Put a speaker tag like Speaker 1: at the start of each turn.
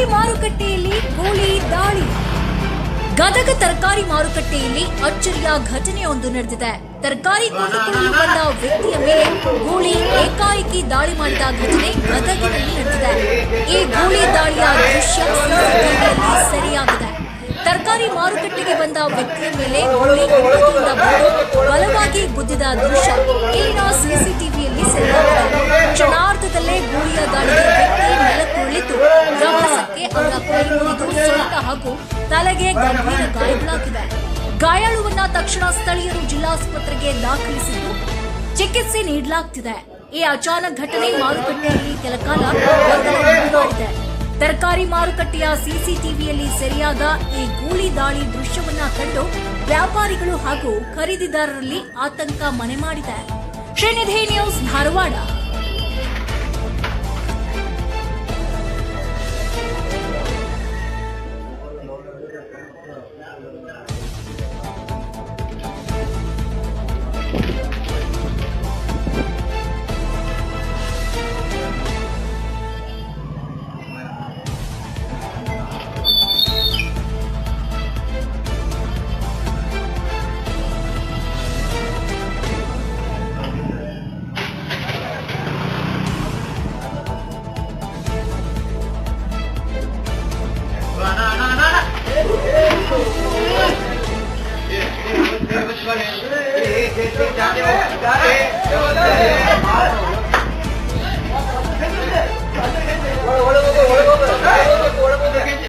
Speaker 1: ತರಕಾರಿ ಮಾರುಕಟ್ಟೆಯಲ್ಲಿ ಗೋಲಿ, ದಾಳಿ. ಗದಗ ತರಕಾರಿ ಮಾರುಕಟ್ಟೆಯಲ್ಲಿ ಅಚ್ಚರಿಯ ಘಟನೆಯೊಂದು ನಡೆದಿದೆ. ತರಕಾರಿ ಕೊಂಡುಕೊಳ್ಳಲು ಬಂದ ವ್ಯಕ್ತಿಯ ಮೇಲೆ ಗೂಳಿ, ಏಕಾಏಕಿ ದಾಳಿ ಮಾಡಿದ ಘಟನೆ ಗದಗಿನಲ್ಲಿ ನಡೆದಿದೆ. ಈ ಗೂಳಿ, ದಾಳಿಯ ದೃಶ್ಯ ಸರಿಯಾಗಿದೆ. ತರಕಾರಿ ಮಾರುಕಟ್ಟೆಗೆ ಬಂದ ವ್ಯಕ್ತಿಯ ಮೇಲೆ ಗೋಳಿ ಬಲವಾಗಿ ಗುದ್ದಿದ ದೃಶ್ಯ. ಇಲ್ಲಿನ ಸೊಂಟ ಹಾಗೂ ತಲೆಗೆ ಗಂಭೀರ ಗಾಯಗಳಾಗಿವೆ ಗಾಯಾಳುವನ್ನ ತಕ್ಷಣ ಸ್ಥಳೀಯರು ಜಿಲ್ಲಾಸ್ಪತ್ರೆಗೆ ದಾಖಲಿಸಿದ್ದು ಚಿಕಿತ್ಸೆ ನೀಡಲಾಗ್ತಿದೆ. ಈ ಅಚಾನಕ್ ಘಟನೆ ಮಾರುಕಟ್ಟೆಯಲ್ಲಿ ಕಾಲ ಉಂಟು ಮಾಡಿದೆ. ತರಕಾರಿ ಮಾರುಕಟ್ಟೆಯ ಸಿಸಿಟಿವಿಯಲ್ಲಿ ಸೆರೆಯಾದ ಈ ಗೂಳಿ ದಾಳಿ ದೃಶ್ಯವನ್ನ ಕಂಡು ವ್ಯಾಪಾರಿಗಳು ಹಾಗೂ ಖರೀದಿದಾರರಲ್ಲಿ ಆತಂಕ ಮನೆ ಮಾಡಿದೆ. Srinidhi news Dharwad. Yeah. Dá, dá, dá,